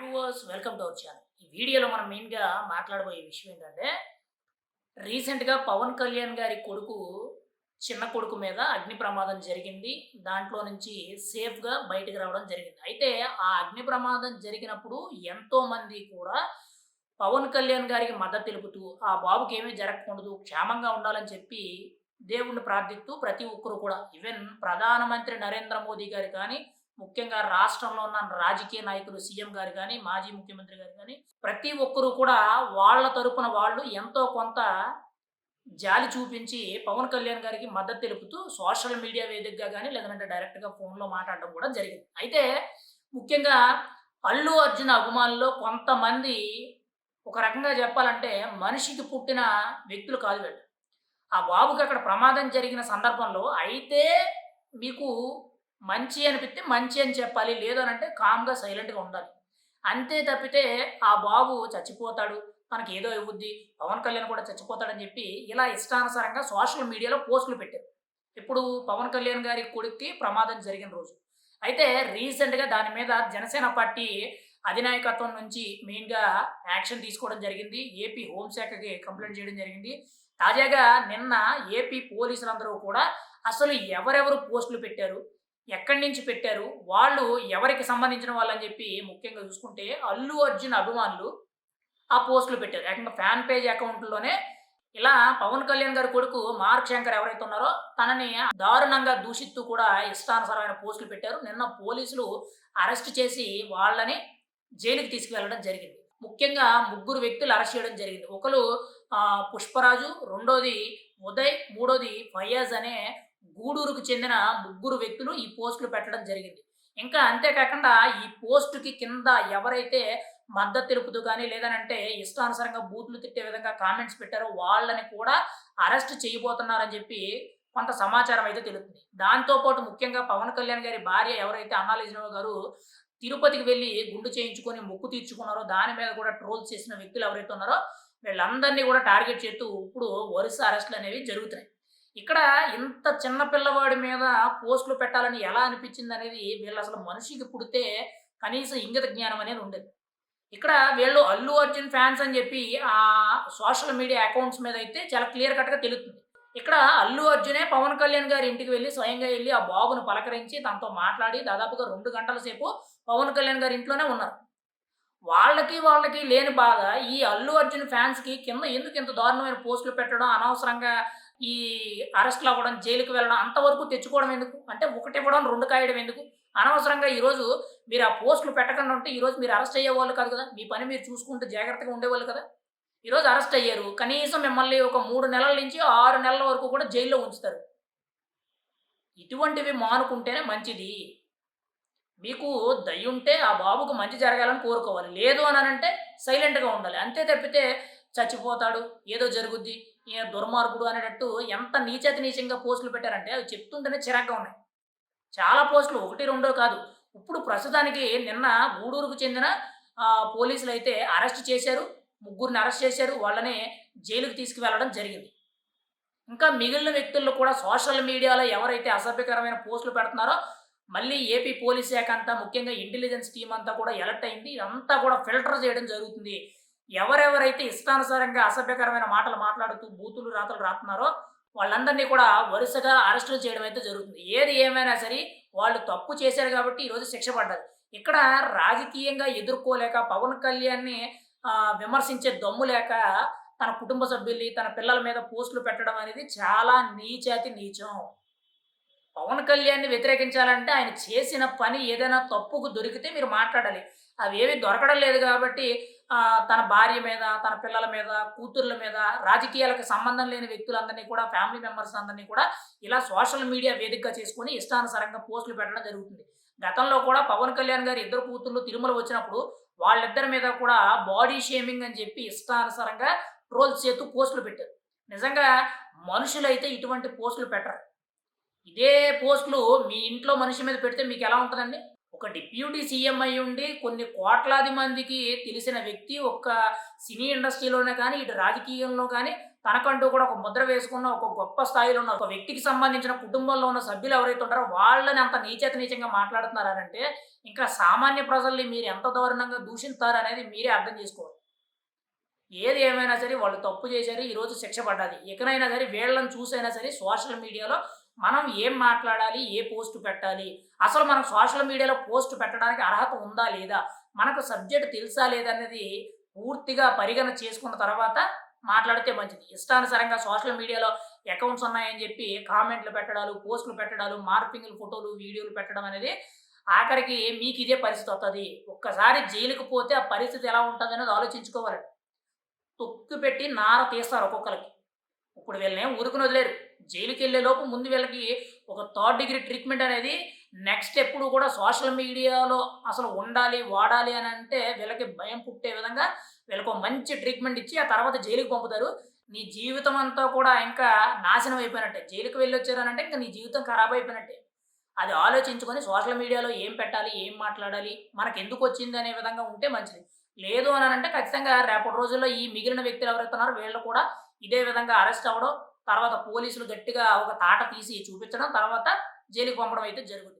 Viewers welcome to our channel. ఈ వీడియోలో మనం మెయిన్గా మాట్లాడబోయే విషయం ఏంటంటే రీసెంట్గా పవన్ కళ్యాణ్ గారి కొడుకు చిన్న కొడుకు మీద అగ్ని ప్రమాదం జరిగింది. దాంట్లో నుంచి సేఫ్గా బయటకు రావడం జరిగింది. అయితే ఆ అగ్ని ప్రమాదం జరిగినప్పుడు ఎంతోమంది కూడా పవన్ కళ్యాణ్ గారికి మద్దతు తెలుపుతూ ఆ బాబుకి ఏమీ జరగకూడదు క్షేమంగా ఉండాలని చెప్పి దేవుణ్ణి ప్రార్థిస్తూ ప్రతి ఒక్కరు కూడా ఈవెన్ ప్రధానమంత్రి నరేంద్ర మోదీ గారు కానీ ముఖ్యంగా రాష్ట్రంలో ఉన్న రాజకీయ నాయకులు సీఎం గారు కానీ మాజీ ముఖ్యమంత్రి గారు కానీ ప్రతి ఒక్కరూ కూడా వాళ్ళ తరపున వాళ్ళు ఎంతో కొంత జాలి చూపించి పవన్ కళ్యాణ్ గారికి మద్దతు తెలుపుతూ సోషల్ మీడియా వేదికగా కానీ లేదంటే డైరెక్ట్గా ఫోన్లో మాట్లాడడం కూడా జరిగింది. అయితే ముఖ్యంగా అల్లు అర్జున్ అభిమానుల్లో కొంతమంది ఒక రకంగా చెప్పాలంటే మనిషికి పుట్టిన వ్యక్తులు కాదు వీళ్ళు. ఆ బాబుకి అక్కడ ప్రమాదం జరిగిన సందర్భంలో అయితే మీకు మంచి అనిపిస్తే మంచి అని చెప్పాలి లేదు అని అంటే కామ్గా సైలెంట్గా ఉండాలి. అంతే తప్పితే ఆ బాబు చచ్చిపోతాడు మనకి ఏదో ఇవ్వుద్ది పవన్ కళ్యాణ్ కూడా చచ్చిపోతాడని చెప్పి ఇలా ఇష్టానుసారంగా సోషల్ మీడియాలో పోస్టులు పెట్టారు. ఇప్పుడు పవన్ కళ్యాణ్ గారి కొడుక్కి ప్రమాదం జరిగిన రోజు. అయితే రీసెంట్గా దాని మీద జనసేన పార్టీ అధినాయకత్వం నుంచి మెయిన్గా యాక్షన్ తీసుకోవడం జరిగింది. ఏపీ హోంశాఖకి కంప్లైంట్ చేయడం జరిగింది. తాజాగా నిన్న ఏపీ పోలీసులందరూ కూడా అసలు ఎవరెవరు పోస్టులు పెట్టారు? ఎక్కడి నుంచి పెట్టారు? వాళ్ళు ఎవరికి సంబంధించిన వాళ్ళని చెప్పి ముఖ్యంగా చూసుకుంటే అల్లు అర్జున్ అభిమానులు ఆ పోస్టులు పెట్టారు. ఏకంగా ఫ్యాన్ పేజ్ అకౌంట్లోనే ఇలా పవన్ కళ్యాణ్ గారి కొడుకు మార్క్ శంకర్ ఎవరైతే ఉన్నారో తనని దారుణంగా దూషిస్తూ కూడా ఇష్టానుసారమైన పోస్టులు పెట్టారు. నిన్న పోలీసులు అరెస్ట్ చేసి వాళ్ళని జైలుకి తీసుకువెళ్ళడం జరిగింది. ముఖ్యంగా ముగ్గురు వ్యక్తులు అరెస్ట్ చేయడం జరిగింది. ఒకరు పుష్పరాజు రెండోది ఉదయ్ మూడోది ఫయాజ్ అనే గూడూరుకు చెందిన ముగ్గురు వ్యక్తులు ఈ పోస్టులు పెట్టడం జరిగింది. ఇంకా అంతేకాకుండా ఈ పోస్టుకి కింద ఎవరైతే మద్దతు తెలుపుతూ కానీ లేదనంటే ఇష్టానుసారంగా బూతులు తిట్టే విధంగా కామెంట్స్ పెట్టారో వాళ్ళని కూడా అరెస్ట్ చేయబోతున్నారని చెప్పి కొంత సమాచారం అయితే తెలుస్తుంది. దాంతోపాటు ముఖ్యంగా పవన్ కళ్యాణ్ గారి భార్య ఎవరైతే అన్నాలిజినో గారు తిరుపతికి వెళ్ళి గుండు చేయించుకొని మొక్కు తీర్చుకున్నారో దాని మీద కూడా ట్రోల్ చేసిన వ్యక్తులు ఎవరైతే ఉన్నారో వీళ్ళందరినీ కూడా టార్గెట్ చేస్తూ ఇప్పుడు వరుస అరెస్టులు అనేవి జరుగుతున్నాయి. ఇక్కడ ఇంత చిన్న పిల్లవాడి మీద పోస్టులు పెట్టాలని ఎలా అనిపించింది అనేది వీళ్ళు అసలు మనిషికి పుడితే కనీసం ఇంగిత జ్ఞానం అనేది ఉండేది. ఇక్కడ వీళ్ళు అల్లు అర్జున్ ఫ్యాన్స్ అని చెప్పి ఆ సోషల్ మీడియా అకౌంట్స్ మీద అయితే చాలా క్లియర్ కట్గా తెలుస్తుంది. ఇక్కడ అల్లు అర్జునే పవన్ కళ్యాణ్ గారి ఇంటికి వెళ్ళి స్వయంగా వెళ్ళి ఆ బాబును పలకరించి తనతో మాట్లాడి దాదాపుగా రెండు గంటల సేపు పవన్ కళ్యాణ్ గారి ఇంట్లోనే ఉన్నారు. వాళ్ళకి వాళ్ళకి లేని బాధ ఈ అల్లు అర్జున్ ఫ్యాన్స్కి కింద ఎందుకు ఇంత దారుణమైన పోస్టులు పెట్టడం అనవసరంగా ఈ అరెస్ట్లు అవ్వడం జైలుకి వెళ్ళడం అంతవరకు తెచ్చుకోవడం ఎందుకు? అంటే ఒకటి ఇవ్వడం రెండు కాయడం ఎందుకు? అనవసరంగా ఈరోజు మీరు ఆ పోస్టులు పెట్టకుండా ఉంటే ఈరోజు మీరు అరెస్ట్ అయ్యేవాళ్ళు కాదు కదా? మీ పని మీరు చూసుకుంటూ జాగ్రత్తగా ఉండేవాళ్ళు కదా? ఈరోజు అరెస్ట్ అయ్యారు. కనీసం మిమ్మల్ని ఒక మూడు నెలల నుంచి ఆరు నెలల వరకు కూడా జైల్లో ఉంచుతారు. ఇటువంటివి మానుకుంటేనే మంచిది. మీకు దయ్యుంటే ఉంటే ఆ బాబుకు మంచి జరగాలని కోరుకోవాలి. లేదు అని అంటే సైలెంట్గా ఉండాలి. అంతే తప్పితే చచ్చిపోతాడు ఏదో జరుగుద్ది. దుర్మార్గుడు అనేటట్టు ఎంత నీచతి నీచంగా పోస్టులు పెట్టారంటే అవి చెప్తుంటేనే చిరాగ్గా ఉన్నాయి. చాలా పోస్టులు ఒకటి రెండో కాదు. ఇప్పుడు ప్రస్తుతానికి నిన్న గూడూరుకు చెందిన పోలీసులు అయితే అరెస్ట్ చేశారు. ముగ్గురిని అరెస్ట్ చేశారు. వాళ్ళని జైలుకి తీసుకువెళ్ళడం జరిగింది. ఇంకా మిగిలిన వ్యక్తుల్లో కూడా సోషల్ మీడియాలో ఎవరైతే అసభ్యకరమైన పోస్టులు పెడుతున్నారో మళ్ళీ ఏపీ పోలీస్ శాఖ అంతా ముఖ్యంగా ఇంటెలిజెన్స్ టీం అంతా కూడా ఎలర్ట్ అయింది. ఇదంతా కూడా ఫిల్టర్ చేయడం జరుగుతుంది. ఎవరెవరైతే ఇష్టానుసారంగా అసభ్యకరమైన మాటలు మాట్లాడుతూ బూతులు రాతలు రాస్తున్నారో వాళ్ళందరినీ కూడా వరుసగా అరెస్టులు చేయడం అయితే జరుగుతుంది. ఏది ఏమైనా సరే వాళ్ళు తప్పు చేశారు కాబట్టి ఈరోజు శిక్ష పడ్డారు. ఇక్కడ రాజకీయంగా ఎదుర్కోలేక పవన్ కళ్యాణ్ని విమర్శించే దమ్ము లేక తన కుటుంబ సభ్యుల్ని తన పిల్లల మీద పోస్టులు పెట్టడం అనేది చాలా నీచాతి నీచం. పవన్ కళ్యాణ్ని వ్యతిరేకించాలంటే ఆయన చేసిన పని ఏదైనా తప్పుకు దొరికితే మీరు మాట్లాడాలి. అవి దొరకడం లేదు కాబట్టి తన భార్య మీద తన పిల్లల మీద కూతుర్ల మీద రాజకీయాలకు సంబంధం లేని వ్యక్తులందరినీ కూడా ఫ్యామిలీ మెంబర్స్ అందరినీ కూడా ఇలా సోషల్ మీడియా వేదికగా చేసుకొని ఇష్టానుసారంగా పోస్టులు పెట్టడం జరుగుతుంది. గతంలో కూడా పవన్ కళ్యాణ్ గారి ఇద్దరు కూతుర్లు తిరుమల వచ్చినప్పుడు వాళ్ళిద్దరి మీద కూడా బాడీ షేమింగ్ అని చెప్పి ఇష్టానుసారంగా ట్రోల్స్ చేస్తూ పోస్టులు పెట్టారు. నిజంగా మనుషులైతే ఇటువంటి పోస్టులు పెట్టరు. ఇదే పోస్టులు మీ ఇంట్లో మనిషి మీద పెడితే మీకు ఎలా ఉంటుందండి? ఒక డిప్యూటీ సీఎం అయి ఉండి కొన్ని కోట్లాది మందికి తెలిసిన వ్యక్తి ఒక్క సినీ ఇండస్ట్రీలోనే కానీ ఇటు రాజకీయంలో కానీ తనకంటూ కూడా ఒక ముద్ర వేసుకున్న ఒక గొప్ప స్థాయిలో ఉన్న ఒక వ్యక్తికి సంబంధించిన కుటుంబంలో ఉన్న సభ్యులు ఎవరైతే ఉంటారో వాళ్ళని అంత నీచేత నీచంగా మాట్లాడుతున్నారంటే ఇంకా సామాన్య ప్రజల్ని మీరు ఎంత దారుణంగా దూషిస్తారు అనేది మీరే అర్థం చేసుకోవాలి. ఏది ఏమైనా సరే వాళ్ళు తప్పు చేశారు ఈరోజు శిక్ష పడ్డది. ఇకనైనా సరే వీళ్ళని చూసైనా సరే సోషల్ మీడియాలో మనం ఏం మాట్లాడాలి ఏ పోస్ట్ పెట్టాలి అసలు మనం సోషల్ మీడియాలో పోస్ట్ పెట్టడానికి అర్హత ఉందా లేదా మనకు సబ్జెక్ట్ తెలుసా లేదనేది పూర్తిగా పరిగణన చేసుకున్న తర్వాత మాట్లాడితే మంచిది. ఇష్టానుసారంగా సోషల్ మీడియాలో అకౌంట్స్ ఉన్నాయని చెప్పి కామెంట్లు పెట్టడాలు పోస్టులు పెట్టడాలు మార్పింగ్లు ఫోటోలు వీడియోలు పెట్టడం అనేది ఆఖరికి మీకు ఇదే పరిస్థితి వస్తుంది ఒక్కసారి జైలుకు పోతే ఆ పరిస్థితి ఎలా ఉంటుంది అనేది ఆలోచించుకోవాలి తొక్కు పెట్టి నార తీస్తారు ఒక్కొక్కరికి. ఇప్పుడు వీళ్ళని ఊరుకుని వదిలేరు. జైలుకి వెళ్ళే లోపు ముందు వీళ్ళకి ఒక థర్డ్ డిగ్రీ ట్రీట్మెంట్ అనేది నెక్స్ట్ ఎప్పుడు కూడా సోషల్ మీడియాలో అసలు ఉండాలి వాడాలి అని అంటే వీళ్ళకి భయం పుట్టే విధంగా వీళ్ళకు మంచి ట్రీట్మెంట్ ఇచ్చి ఆ తర్వాత జైలుకి పంపుతారు. నీ జీవితం అంతా కూడా ఇంకా నాశనం అయిపోయినట్టే. జైలుకి వెళ్ళి వచ్చారనంటే ఇంకా నీ జీవితం ఖరాబ్ అయిపోయినట్టే. అది ఆలోచించుకొని సోషల్ మీడియాలో ఏం పెట్టాలి ఏం మాట్లాడాలి మనకు ఎందుకు వచ్చింది అనే విధంగా ఉంటే మంచిది. లేదు అని అంటే ఖచ్చితంగా రేపటి రోజుల్లో ఈ మిగిలిన వ్యక్తులు ఎవరైతే ఉన్నారో వీళ్ళు కూడా ఇదే విధంగా అరెస్ట్ అవ్వడం తర్వాత పోలీసులు గట్టిగా ఒక తాట తీసి చూపించడం తర్వాత జైలుకి పంపడం అయితే జరుగుతుంది.